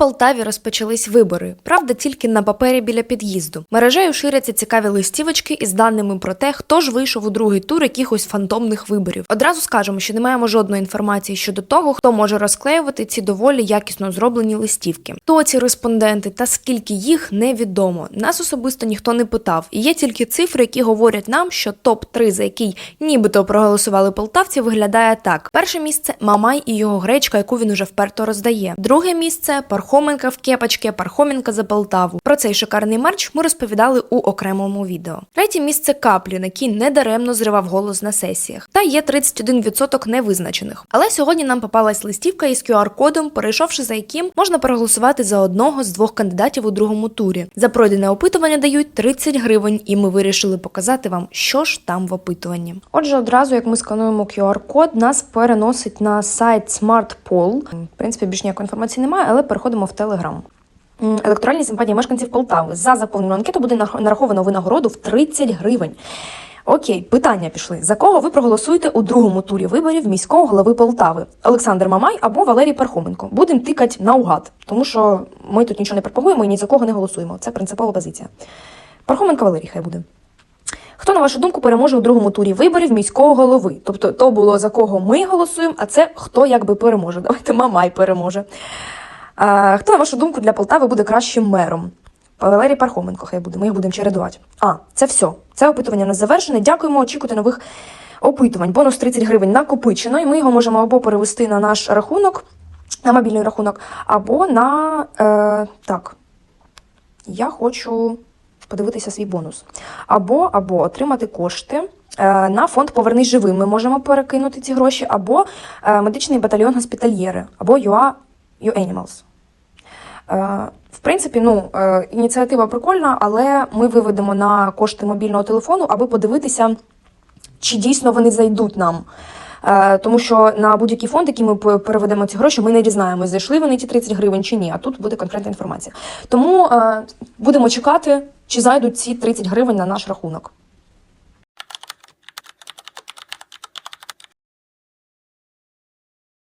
Полтаві розпочались вибори. Правда, тільки на папері біля під'їзду. Мережею ширяться цікаві листівочки із даними про те, хто ж вийшов у другий тур якихось фантомних виборів. Одразу скажемо, що не маємо жодної інформації щодо того, хто може розклеювати ці доволі якісно зроблені листівки. Хто ці респонденти та скільки їх невідомо. Нас особисто ніхто не питав. І є тільки цифри, які говорять нам, що топ 3 за який нібито проголосували полтавці, виглядає так: перше місце Мамай і його гречка, яку він уже вперто роздає. Друге місце Пархоменка в кепочці, Пархоменка за Полтаву. Про цей шикарний мерч ми розповідали у окремому відео. Третє місце Каплін, який недаремно зривав голос на сесіях. Та є 31% невизначених. Але сьогодні нам попалась листівка із QR-кодом, перейшовши за яким можна проголосувати за одного з двох кандидатів у другому турі. За пройдене опитування дають 30 гривень, і ми вирішили показати вам, що ж там в опитуванні. Отже, одразу як ми скануємо QR-код, нас переносить на сайт SmartPoll. В принципі, більш ніякої інформації немає, але переходимо в Telegram. М, Електоральні симпатії мешканців Полтави. За заповнену анкету буде нараховано винагороду в 30 гривень. Окей, питання пішли. За кого ви проголосуєте у другому турі виборів міського голови Полтави? Олександр Мамай або Валерій Пархоменко? Будемо тикати наугад, тому що ми тут нічого не пропагуємо і ні за кого не голосуємо. Це принципова позиція. Пархоменко Валерій хай буде. Хто, на вашу думку, переможе у другому турі виборів міського голови? Тобто, то було за кого ми голосуємо, а це хто якби переможе. Давайте Мамай переможе. Хто, на вашу думку, для Полтави буде кращим мером? Валерій Пархоменко, хай буде, ми їх будемо чередувати. А, це все. Це опитування у нас завершене. Дякуємо, очікуйте нових опитувань. Бонус 30 гривень накопичено, і ми його можемо або перевести на наш рахунок, на мобільний рахунок, або на. Е, так. Я хочу подивитися свій бонус. Або, або отримати кошти. е, На фонд Повернись живим ми можемо перекинути ці гроші, або е, медичний батальйон госпітальєри, або UA, UAnimals. Е, В принципі, ну, е, ініціатива прикольна, але ми виведемо на кошти мобільного телефону, аби подивитися, чи дійсно вони зайдуть нам. Е, Тому що на будь-який фонд, який ми переведемо ці гроші, ми не дізнаємося, зайшли вони ті 30 гривень чи ні. А тут буде конкретна інформація. Тому будемо чекати, чи зайдуть ці 30 гривень на наш рахунок.